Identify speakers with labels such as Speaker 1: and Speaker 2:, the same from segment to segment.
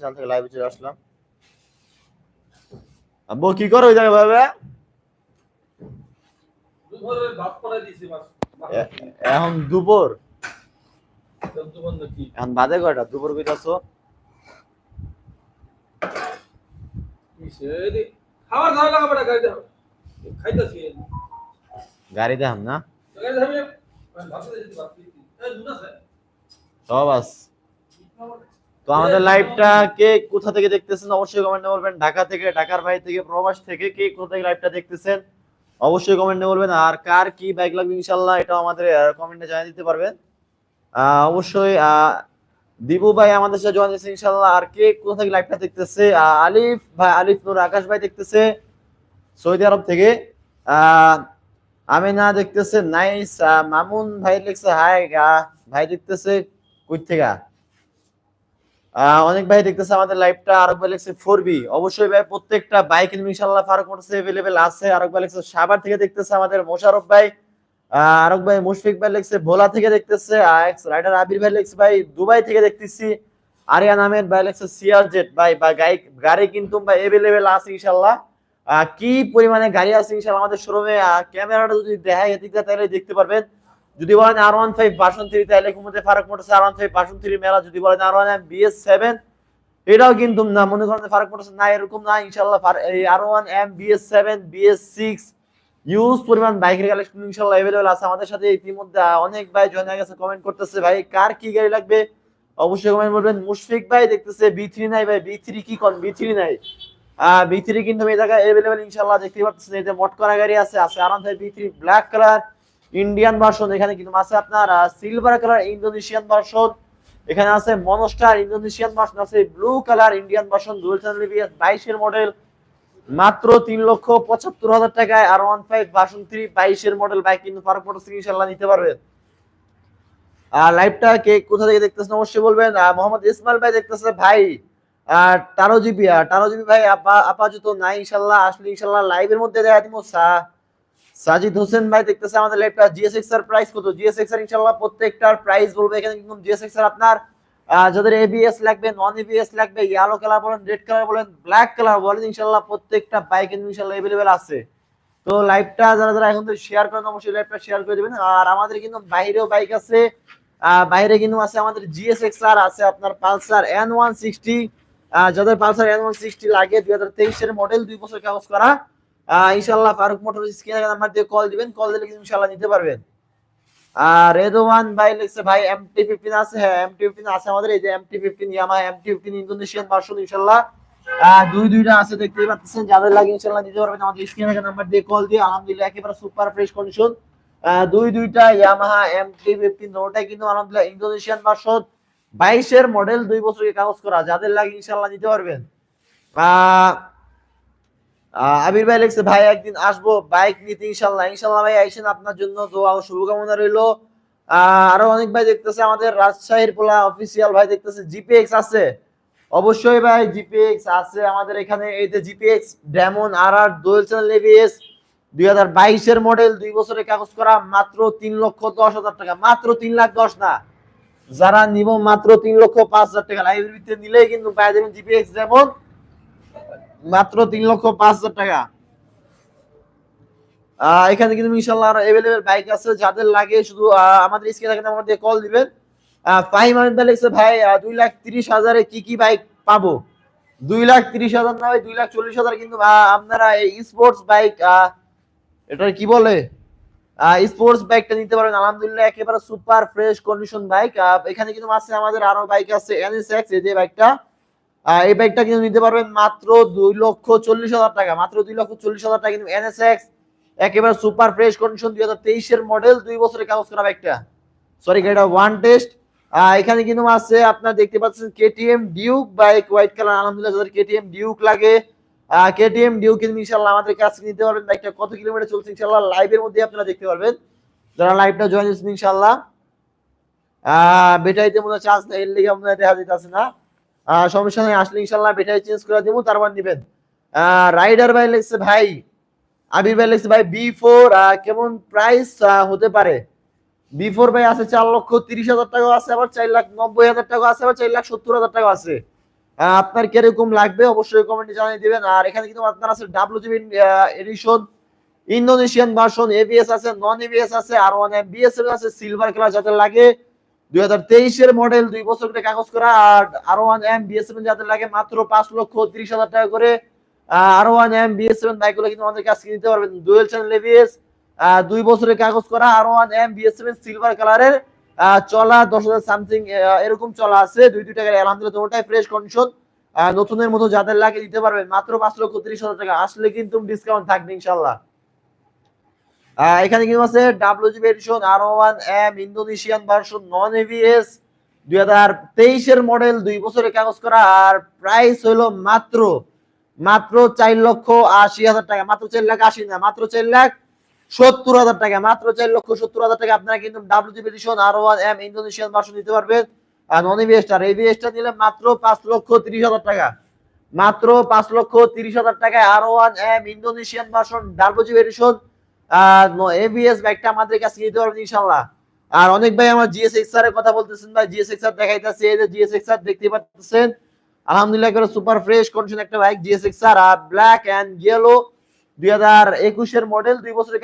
Speaker 1: Channel থেকে লাইভে চলে আসলাম। আব্বু কি করো ওই জায়গায় ভাবে এখন দুপুর। এখন বাজে কয়টা? দুপুর কইতাছো
Speaker 2: খাবার দাও লাগা বড় গাড়ি দাও খাইতাছি।
Speaker 1: গাড়ি দেখাম না?
Speaker 2: গাড়ি
Speaker 1: সব আস তো আমাদের লাইভটা কে কোথা থেকে দেখতেছেন অবশ্যই কমেন্টে বলবেন। ঢাকা থেকে, ঢাকার বাইরে থেকে, প্রবাস থেকে কে কোথা থেকে লাইভটা দেখতেছেন অবশ্যই কমেন্টে বলবেন। আর কার কি বাইক লাগবে ইনশাল্লাহ এটা আমাদের কমেন্টে জানিয়ে দিতে পারবেন। অবশ্যই দিবু ভাই আমাদের সাথে জয়েন দিয়েছে ইনশাল্লাহ আর কে কোথা থেকে লাইভটা দেখতেছে? আলিফ ভাই, আলিফ নূর, আকাশ ভাই দেখতেছে সৌদি আরব থেকে। আমিনা দেখতেছে নাইস মামুন ভাই লিখছে হাই ভাই দেখতেছে কই থেকে? অনেক ভাই দেখতেছে আমাদের লাইভটা আরও ভাই লিখছে ফোর বি অবশ্যই ভাই, প্রত্যেকটা বাইক ইনশাল্লাহ ফারুক মোটরসে এভেলেবেল আছে। আরও ভাই লিখছে সাভার থেকে দেখতেছে আমাদের মোশারফ ভাই। আরক ভাই মুশফিক ভাই লিখছে ভোলা থেকে দেখতেছে। রাইডার আবির ভাই লিখছে ভাই দুবাই থেকে দেখতেছি। আরিয়ান আহমেদ ভাই লিখছে সিআর জেট ভাই, বা গাড়ি গাড়ি কিন্তু ভাই এভেলেবেল আছে ইনশাল্লাহ কি পরিমাণে গাড়ি আছে ইনশাল্লাহ আমাদের শোরুমে ক্যামেরাটা যদি দেখায় এদিক দিয়ে তাহলে দেখতে পারবেন। যদি বলেন R one five version three তাহলে ঘুমোতে Faruk motors R one five version three মেলা। যদি বলেন R one M BS seven এটাও কিন্তু না, মনে করেন ফারাক মোটরস না, এরকম না ইনশাল্লাহ R one M BS seven BS six use পরিমাণ বাইকের কালেকশন ইনশাল্লাহ অ্যাভেলেবল আছে আমাদের সাথে। ইতিমধ্যে অনেক ভাই জয়েন হয়ে গেছে কমেন্ট করতেছে, ভাই, কার কি গাড়ি লাগবে? অবশ্যই কমেন্ট করবেন মুশফিক ভাই দেখতেছে বি থ্রি নাই ভাই বি থ্রি কি কন? বি থ্রি নাই। বি থ্রি কিন্তু এই জায়গায় অ্যাভেলেবেল ইনশাল্লাহ দেখতে পাচ্ছেন যে মট করা গাড়ি আছে আছে আরাম ভাই B three black colour Indian version এখানে কিন্তু আছে আপনার সিলভার কালার ইন্দোনেশিয়ান ভার্সন এখানে আছে মনস্টার ইন্দোনেশিয়ান ভার্সন আছে blue colour Indian version dual channel BS বাইশের মডেল মাত্র তিন লক্ষ পঁচাত্তর হাজার টাকায় R one five version three বাইশের মডেল বাইক কিন্তু ফারুক মোটরস থেকে ইনশাল্লাহ নিতে পারবেন আর লাইভটা কে কোথা থেকে দেখতেছেন অবশ্যই বলবেন মোহাম্মদ ইসমাইল ভাই দেখতেছে, ভাই আর টারো জিবি আর টারো জিবি ভাই, আপা- আপাতত নাই ইনশাল্লাহ আসলে ইনশাল্লাহ লাইভের মধ্যে দেখা দিব সা- সাজিদ হোসেন ভাই দেখতেছে আমাদের লাইভটা জিএসএক্স এর প্রাইস কত? জিএসএক্স এর ইনশাল্লাহ প্রত্যেকটার প্রাইস বলব এখানে কিন্তু জিএসএক্স এর আপনার যাদের এবিএস লাগবে নন এবিএস লাগবে ইয়েলো কালার বলেন রেড কালার বলেন ব্ল্যাক কালার বলেন ইনশাল্লাহ প্রত্যেকটা বাইক ইনশাল্লাহ এভেলেবেল আছে। তো লাইভটা যারা যারা এখন শেয়ার করেন, অবশ্যই লাইভটা শেয়ার করে দিবেন। আর আমাদের কিন্তু বাইরেও বাইক আছে বাইরে কিন্তু আছে আমাদের জিএসএক্স আর আছে আপনার পালসার এন ওয়ান সিক্সটি যাদের পালসার এন ওয়ান সিক্সটি লাগে, দুই হাজার তেইশের মডেল দুই বছর কাগজ করা। ইনশাল্লাহ ফারুক মোটর স্ক্রিনে নাম্বার দিয়ে কল দিবেন কল দিলে কিন্তু ইনশাল্লাহ নিতে পারবেন। আর রেদওয়ান ভাই লিখছে ভাই এমটি ফিফটিন আছে। হ্যাঁ এমটি ফিফটিন আছে আমাদের এই যে MT fifteen Yamaha MT fifteen Indonesian version ইনশাল্লাহ দুই দুইটা আছে দেখতেই পাচ্ছেন যাদের লাগে ইনশাল্লাহ নিতে পারবেন। আমাদের স্ক্রিনে নাম্বার দিয়ে কল দিয়ে আলহামদুলিল্লাহ একেবারে সুপার ফ্রেশ কন্ডিশন দুই দুইটা ইয়ামাহা এমটি ফিফটিন ওটাই কিন্তু আলহামদুলিল্লাহ ইন্দোনেশিয়ান ভার্সন বাইশের মডেল দুই বছরের কাগজ করা। যাদের লাগে ইনশাল্লাহ নিতে পারবেন। আহ, আবির ভাই লিখছে, ভাই, একদিন আসব বাইক নিতে, ইনশাল্লাহ। ইনশাল্লাহ ভাই, আইসেন আপনার জন্য। দোয়া ও শুভকামনা রইল। আরও অনেক ভাই দেখতেছে, আমাদের রাজশাহীর পোলা অফিসিয়াল ভাই দেখতেছে জিপিএক্স আছে। অবশ্যই ভাই জিপিএক্স আছে আমাদের এখানে। এই যে জিপিএক্স ডেমন আর আর দোয়েল চ্যানেল এবিএস দুই হাজার বাইশের মডেল দুই বছরের কাগজ করা, মাত্র তিন লক্ষ দশ হাজার টাকা। মাত্র তিন লাখ দশ না, যারা নিব মাত্র তিন লক্ষ পাঁচ হাজার টাকা। লাইব্রেরিতে নিলেই কিন্তু পাই যাবেন জিপিএক্স ডেমন মাত্র তিন লক্ষ পাঁচ হাজার টাকা। এখানে কিন্তু ইনশাল্লাহ আরও এভেলেবেল বাইক আছে, যাদের লাগে শুধু আমাদের স্ক্রিনে থাকে আমাদের কল দিবেন। ফাহিম আহমেদ লিখছে, ভাই দুই লাখ তিরিশ হাজারে কি কি বাইক পাবো? দুই লাখ তিরিশ হাজার না, ভাই, দুই লাখ চল্লিশ হাজার কিন্তু আপনারা এই স্পোর্টস বাইক এটা কি বলে? স্পোর্টস বাইকটা নিতে পারবেন। আলহামদুলিল্লাহ, একেবারে সুপার ফ্রেশ কন্ডিশন বাইক এখানে কিন্তু আছে আমাদের আরও বাইক আছে এনএসএক্স এই যে বাইকটা এই বাইকটা কিন্তু নিতে পারবেন মাত্র দুই লক্ষ চল্লিশ হাজার টাকা। মাত্র দুই লক্ষ চল্লিশ হাজার টাকা কিন্তু এনএসএক্স একেবারে সুপার ফ্রেশ কন্ডিশন দুই হাজার তেইশের মডেল দুই বছরের কাগজ করা বাইকটা সরি গাড়িটা ওয়ান টেস্ট এখানে কিন্তু আছে, আপনার দেখতে পাচ্ছেন KTM Duke bike white colour আলহামদুলিল্লাহ যাদের কেটিএম ডিউক লাগে কেটিএম ডিউক কিন্তু ইনশাল্লাহ আমাদের কাছে নিতে পারবেন। বাইকটা কত কিলোমিটার চলছে ইনশাল্লাহ লাইভের মধ্যে আপনারা দেখতে পারবেন। যারা লাইভটা জয়েন হয়েছেন ইনশাল্লাহ আহ, বেটাইতে মনে চার্জ এর লেগে মনে দেখা যেতেছে না। সমস্যা নেই, আসলে ইনশাল্লাহ বেটাই চেঞ্জ করে দেবো, তারপর নিবেন। রাইডার ভাই লেগছে ভাই, আবির ভাই লেগছে ভাই বি ফোর কেমন প্রাইস হতে পারে? বি ফোর ভাই আছে চার লক্ষ তিরিশ হাজার টাকা আছে, আবার চার লাখ নব্বই হাজার টাকা আছে, আবার চার লাখ সত্তর হাজার টাকা আছে। আপনার কীরকম লাগবে অবশ্যই কমেন্টে জানিয়ে দিবেন। আর এখানে কিন্তু আপনার আছে WGB edition Indonesian version ABS আছে নন এবিএস আছে আর ওয়ান বিএসএফ আছে সিলভার কালার যাদের লাগে দুই হাজার তেইশের মডেল দুই বছর করে কাগজ করা, আর আর ওয়ান এম বিএসএফ যাদের লাগে মাত্র পাঁচ লক্ষ তিরিশ হাজার টাকা করে আর ওয়ান এম বিএসএফ বাইকগুলো কিন্তু আমাদের কাছে নিতে পারবেন। ডুয়েল চ্যানেল এবিএস দুই বছরের কাগজ করা R one M BSF silver কালারের চলা দশ হাজার সামথিং এরকম চলা আছে। দুই দুই টাকার আলহামদুলিল্লাহ দুটোটাই ফ্রেশ কন্ডিশন নতুনের মতো যাদের লাগে দিতে পারবেন। মাত্র পাঁচ লক্ষ তিরিশ হাজার টাকা। আসলে কিন্তু ডিসকাউন্ট থাকবে ইনশাল্লাহ এখানে কিন্তু আছে WGB edition R one M Indonesian version non ABS দুই হাজার তেইশের মডেল দুই বছরের কাগজ করা, আর প্রাইস হলো মাত্র মাত্র চার লক্ষ আশি হাজার টাকা, মাত্র চার লাখ আশি না, মাত্র চার লাখ সত্তর হাজার টাকা, মাত্র চার লক্ষ সত্তর হাজার টাকা আপনারা কিন্তু WGB edition R one M Indonesian version নিতে পারবেন। আর নন এভিএসটার এভিএসটা নিলে মাত্র পাঁচ লক্ষ তিরিশ হাজার টাকা, মাত্র পাঁচ লক্ষ তিরিশ হাজার টাকায় R one M Indonesian version WGB edition ABS বাইকটা আমাদের কাছে নিতে পারবেন ইনশাল্লাহ আর অনেক ভাই আমার জিএস এক্সআর এর কথা বলতেছেন ভাই জিএস এক্সআর দেখাইতেছে, এই যে জিএস দেখতে পাচ্ছেন? আলহামদুলিল্লাহ করে সুপার ফ্রেশ কন্ডিশন একটা bike GS R black and yellow দুই হাজার একুশের মডেল দুই বছরের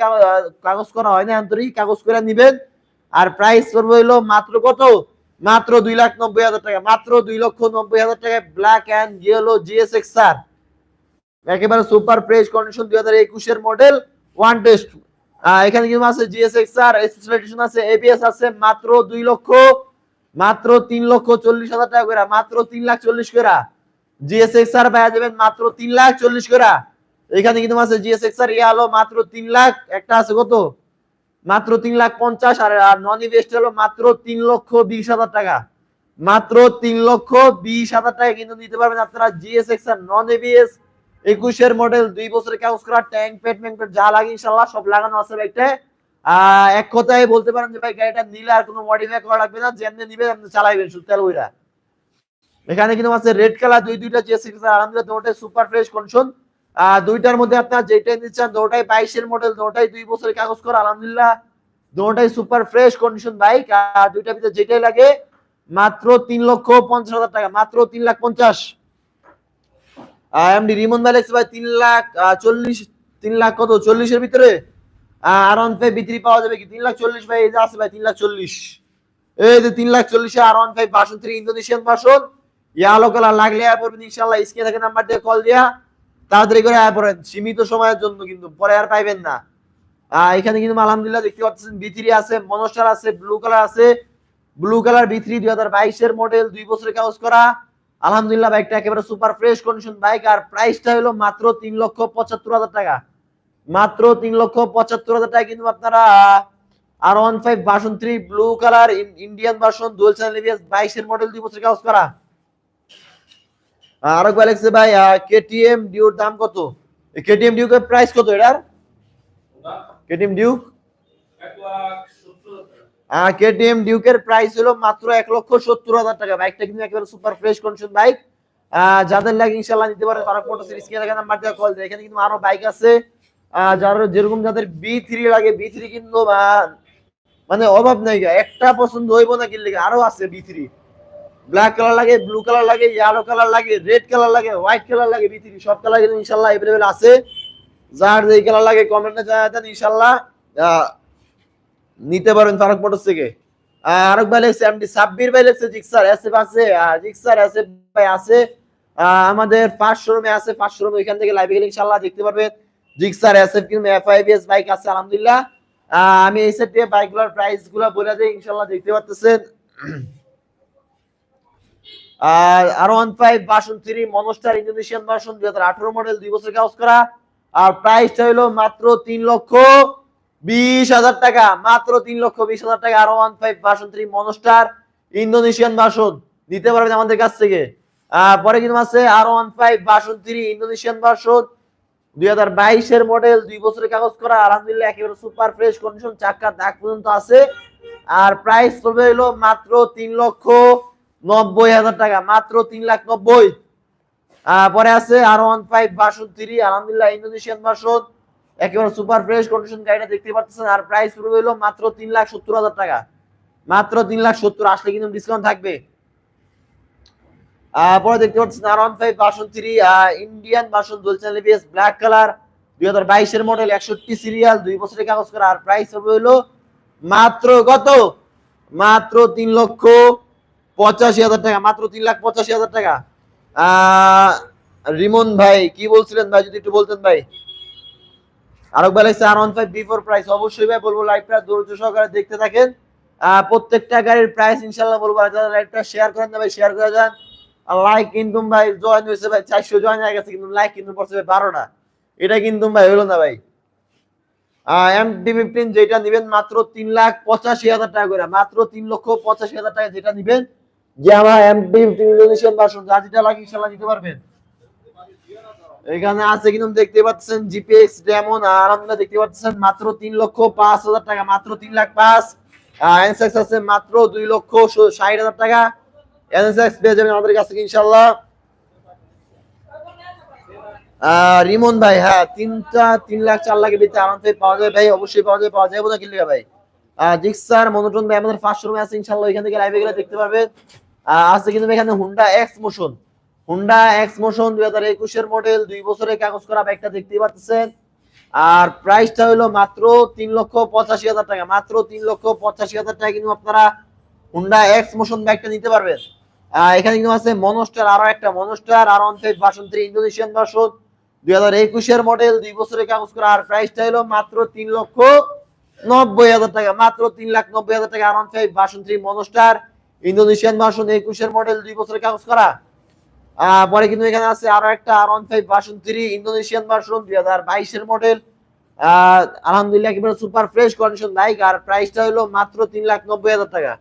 Speaker 1: কাগজ করা হয় না, আন্তরিক, কাগজ করে নিবেন। আর প্রাইস করব হইল মাত্র কত? মাত্র দুই লাখ নব্বই হাজার টাকা, মাত্র দুই লক্ষ নব্বই হাজার টাকায় black and yellow GS XR একেবারে সুপার ফ্রেশ কন্ডিশন দুই হাজার একুশের মডেল ওয়ান টেস্ট এখানে কিন্তু আছে জিএসএক্স আর স্পেশাল আছে এবিএস আছে মাত্র দুই লক্ষ, মাত্র তিন লক্ষ চল্লিশ হাজার টাকা করে মাত্র তিন লাখ চল্লিশ করে জিএসএক্স আর পাওয়া যাবেন মাত্র তিন লাখ চল্লিশ করে এখানে কিন্তু আছে জিএসএক্স আর ইয়ে হলো মাত্র তিন লাখ, একটা আছে কত? মাত্র তিন লাখ পঞ্চাশ আর নন ইভেস্ট হলো মাত্র তিন লক্ষ বিশ হাজার টাকা। মাত্র তিন লক্ষ বিশ হাজার টাকা কিন্তু নিতে পারবেন আপনারা জিএসএক্স আর নন এবিএস একুশের মডেল দুই বছরের কাগজ করা ট্যাঙ্ক পেট ম্যাং পেট যা লাগে ইনশাল্লাহ সব লাগানো আছে বাইকটা এক কথায় বলতে পারেন যে ভাই, গাড়িটা নিলে আর কোনো মডিফাই করা লাগবে না, যেমনি নিবে এমনি চালাইবেন, শুধু তেল ওইরা এখানে কিন্তু আছে রেড কালার দুই, দুইটা যে সিক্স আলহামদুলিল্লাহ দুটোটাই সুপার ফ্রেশ কন্ডিশন দুইটার মধ্যে আপনার যেটাই নিচ্ছেন দুটোটাই বাইশের মডেল দুটোটাই দুই বছরের কাগজ করা, আলহামদুলিল্লাহ দুটোটাই সুপার ফ্রেশ কন্ডিশন বাইক আর দুইটার ভিতরে যেটাই লাগে, মাত্র তিন লক্ষ পঞ্চাশ হাজার টাকা, মাত্র তিন লাখ পঞ্চাশ। এমডি রিমন ব্যালেক্স ভাই তিন লাখ চল্লিশ, তিন লাখ কত? চল্লিশের ভিতরে? আর ওয়ান ফাইভ বিক্রি পাওয়া যাবে কি? তিন লাখ চল্লিশ ভাই, এই যে আছে ভাই, তিন লাখ চল্লিশ। এই যে তিন লাখ চল্লিশে R one five version three Indonesian version yellow colour লাগলে আয় পড়বেন ইনশাল্লাহ স্ক্রিনে থাকে নাম্বার দিয়ে কল দিয়া তাড়াতাড়ি করে আয় পড়েন সীমিত সময়ের জন্য কিন্তু, পরে আর পাইবেন না। এখানে কিন্তু আলহামদুলিল্লাহ দেখতে পাচ্ছেন বি থ্রি আছে, মনস্টার আছে ব্লু কালার আছে। ব্লু কালার বি থ্রি দুই হাজার বাইশের মডেল দুই বছরের কাগজ করা। আলহামদুলিল্লাহ বাইকটা একেবারে সুপার ফ্রেশ কন্ডিশন বাইক আর প্রাইসটা হলো মাত্র তিন লক্ষ পঁচাত্তর হাজার টাকা। মাত্র তিন লক্ষ পঁচাত্তর হাজার টাকা কিন্তু আপনারা R one five version three blue colour Indian version dual channel ABS বাইশের মডেল দুই বছর কাজ করা। আরও গ্যালাক্সি ভাই কেটিএম ডিউর দাম কত? কেটিএম ডিউকের প্রাইস কত এটার? কেটিএম ডিউক
Speaker 2: এক লাখ সত্তর হাজার টাকা।
Speaker 1: কেটিএম ডিউকের প্রাইস হলো মাত্র এক লক্ষ সত্তর হাজার টাকা। বাইকটা কিন্তু একেবারে সুপার ফ্রেশ কন্ডিশন বাইক যাদের লাগে ইনশাল্লাহ নিতে পারে, তারা ফটো সিরিজ কিনে দেখেন নাম্বার কল এখানে কিন্তু আরও বাইক আছে। যার যেরকম যাদের বি থ্রি লাগে বি থ্রি কিন্তু মানে অভাব নাই একটা পছন্দ হইব না কিনলে আরও আছে বি থ্রি ব্ল্যাক কালার লাগে ব্লু কালার লাগে ইয়েলো কালার লাগে রেড কালার লাগে হোয়াইট কালার লাগে বি থ্রি সব কালার কিন্তু ইনশাল্লাহ এভেলেবেল আছে। যার যেই কালার লাগে কমেন্টে জানাই দেন ইনশাল্লাহ নিতে পারেন ফারুক মোটরস থেকে। ভাই এমডি সাব্বির ভাই জিক্সার, এসএফ আছে জিক্সার, এসএফ ভাই আছে। আমাদের ফার্স্ট শোরুমে আছে ফার্স্ট ওইখান থেকে গেলে ইনশাআল্লাহ দেখতে পারবেন। জিক্সার, এসএফ কিন্তু এফআইবিএস বাইক আছে, আলহামদুলিল্লাহ। আমি এই সেট দিয়ে বাইকগুলোর প্রাইসগুলো বলে দিই, ইনশাআল্লাহ দেখতে পারতেছেন। আর R one five version three monster Indonesian version দুই হাজার আঠারো মডেল দুই বছর কাজ করা। আর প্রাইসটা হলো মাত্র তিন লক্ষ বিশ হাজার টাকা, মাত্র তিন লক্ষ বিশ হাজার টাকা, R one five version three monster Indonesian version নিতে পারবেন আমাদের কাছ থেকে। পরে কিন্তু আছে R one five version three Indonesian version দুই হাজার বাইশের মডেল, দুই বছরের কাগজ করা, আলহামদুলিল্লাহ একেবারে সুপার ফ্রেশ কন্ডিশন, চাক্কা দাগ পর্যন্ত আছে। আর প্রাইস পড়বে হলো মাত্র তিন লক্ষ নব্বই হাজার টাকা, মাত্র তিন লাখ নব্বই। পরে আছে R one five version three, আলহামদুলিল্লাহ ইন্দোনেশিয়ান বাসন একেবারে সুপার ফ্রেশ কন্ডিশন গাড়িটা দেখতে পাচ্ছেন। আর প্রাইস পড়বে হলো মাত্র তিন লাখ সত্তর হাজার টাকা। মাত্র তিন লাখ সত্তর, আসলে কিন্তু ডিসকাউন্ট থাকবে। পরে দেখতে পাচ্ছেন R one five version three Indian version dual channel ABS black colour দুই হাজার বাইশের মডেল একষট্টি সিরিয়াল দুই বছরের কাগজ করা। আর প্রাইস হবে হলো মাত্র কত? মাত্র তিন লক্ষ পঁচাশি হাজার টাকা, মাত্র তিন লাখ পঁচাশি হাজার টাকা। রিমন ভাই, কি বলছিলেন ভাই, যদি একটু বলতেন ভাই? আরও অবশ্যই বলব দেখতে প্রত্যেকটা গাড়ির প্রাইস ইনশাল্লাহ বলব শেয়ার না কিন্তু লাইক কিন্তু ভাই বারোটা। এটা কিন্তু ভাই হলো না ভাই। এম যেটা নিবেন মাত্র তিন লাখ পঁচাশি হাজার টাকা করে, মাত্র তিন লক্ষ পঁচাশি হাজার টাকা যেটা নিবেন, যে আমার এম যেটা লাগে ইনশাল্লাহ নিতে পারবেন। এখানে আছে কিন্তু দেখতে পাচ্ছেন জিপিএক্স ডেমন আর আপনারা দেখতে পাচ্ছেন মাত্র তিন লক্ষ পাঁচ হাজার টাকা, মাত্র তিন লাখ পাঁচ। এনএসএক্স আছে মাত্র দুই লক্ষ ষাট হাজার টাকা। এনএসএক্স পেয়ে যাবেন আমাদের কাছ ইনশাল্লাহ রিমন ভাই হ্যাঁ তিনটা তিন লাখ চার লাখের ভিতরে আমাদের পাওয়া যাবে ভাই, অবশ্যই পাওয়া যাবে পাওয়া যাবে না কিনলে ভাই। জিক্সার মনোটন ভাই, আমাদের ফার্স্ট রুমে আছে ইনশাল্লাহ এখান থেকে লাইভে গেলে দেখতে পারবেন। আছে কিন্তু এখানে Honda X motion Honda X motion দুই হাজার একুশের মডেল দুই বছরের কাগজ করা বাইকটা দেখতেই পাচ্ছেন। আর প্রাইসটা হলো মাত্র তিন লক্ষ পঁচাশি হাজার টাকা। মাত্র তিন লক্ষ পঁচাশি হাজার টাকা কিন্তু আপনারা হুন্ডা এক্স মোশন বাইকটা নিতে পারবেন। এখানে কিন্তু আছে মনোস্টার আরও একটা। Monster R one five three Indonesian version দুই হাজার একুশের মডেল দুই বছরের কাগজ করা। আর প্রাইসটা হলো মাত্র তিন লক্ষ নব্বই হাজার টাকা। মাত্র তিন লাখ নব্বই হাজার টাকা। R one five three monster Indonesian version একুশের মডেল দুই বছরের কাগজ করা। পরে কিন্তু এখানে আছে আরও একটা R one five version three Indonesian version দুই হাজার বাইশের মডেল আলহামদুলিল্লাহ একেবারে সুপার ফ্রেশ কন্ডিশন বাইক আর প্রাইসটা হলো মাত্র তিন লাখ নব্বই হাজার টাকা।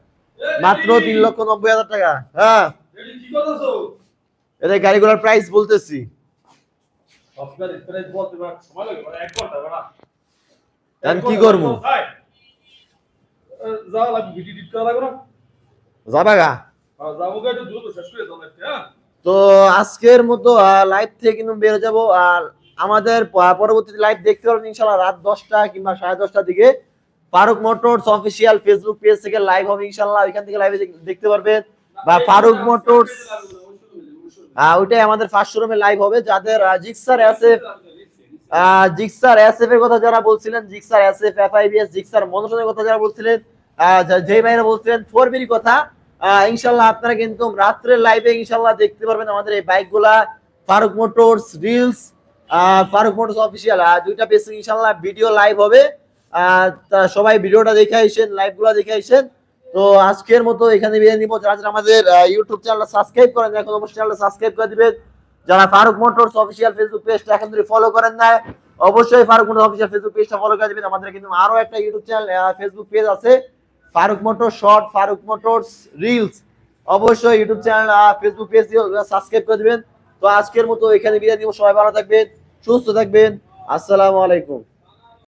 Speaker 1: মাত্র তিন লক্ষ নব্বই হাজার টাকা। হ্যাঁ।
Speaker 2: করতেছো
Speaker 1: গাড়িগুলোর প্রাইস বলতেছি। কি করব? যাবা গা।
Speaker 2: যাব গা, একটু দ্রুত শেষ করে একটা হ্যাঁ।
Speaker 1: তো আজকের মতো লাইভ থেকে কিন্তু বেরো যাব। আর আমাদের পরবর্তী লাইভ দেখতে পারবেন ইনশাল্লাহ রাত দশটা কিংবা সাড়ে দশটার দিকে। Faruk motors official Facebook page থেকে লাইভ হবে ইনশাল্লাহ ওইখান থেকে লাইভে দেখতে পারবেন। বা ফারুক মোটরস ওইটাই আমাদের ফার্স্ট শোরুমে লাইভ হবে। যাদের জিক্সার এসএফ জিক্সার এসএফ এর কথা যারা বলছিলেন, জিক্সার এসএফ এফআইবিএস জিক্সার মনোসনের কথা যারা বলছিলেন যা- ভাইরা বলছিলেন ফোর বির কথা ইনশাল্লাহ আপনারা কিন্তু রাত্রের লাইভে ইনশাল্লাহ দেখতে পারবেন আমাদের এই বাইকগুলা Faruk motors reels Faruk motors official দুইটা পেজ ইনশাল্লাহ ভিডিও লাইভ হবে। সবাই ভিডিওটা দেখে আইসেন লাইভগুলো দেখে আইসেন তো আজকের মতো এখানে বিদায় নিব। যারা যারা আমাদের ইউটিউব চ্যানেলটা সাবস্ক্রাইব করেন এখন অবশ্যই চ্যানেলটা সাবস্ক্রাইব করে দিবেন। যারা ফারুক মোটরস অফিসিয়াল ফেসবুক পেজটা এখন ধরে ফলো করেন না, অবশ্যই ফারুক মোটরস অফিসিয়াল ফেসবুক পেজটা ফলো করে দিবেন। আমাদের কিন্তু আরও একটা ইউটিউব চ্যানেল ফেসবুক পেজ আছে। Faruk motor short, Faruk motors, reels. অবশ্যই ইউটিউব চ্যানেল আর ফেসবুক পেজ সাবস্ক্রাইব করে দিবেন। তো আজকের মতো এখানে বিদায় দিব সবাই ভালো থাকবেন, সুস্থ থাকবেন। আসসালামু আলাইকুম।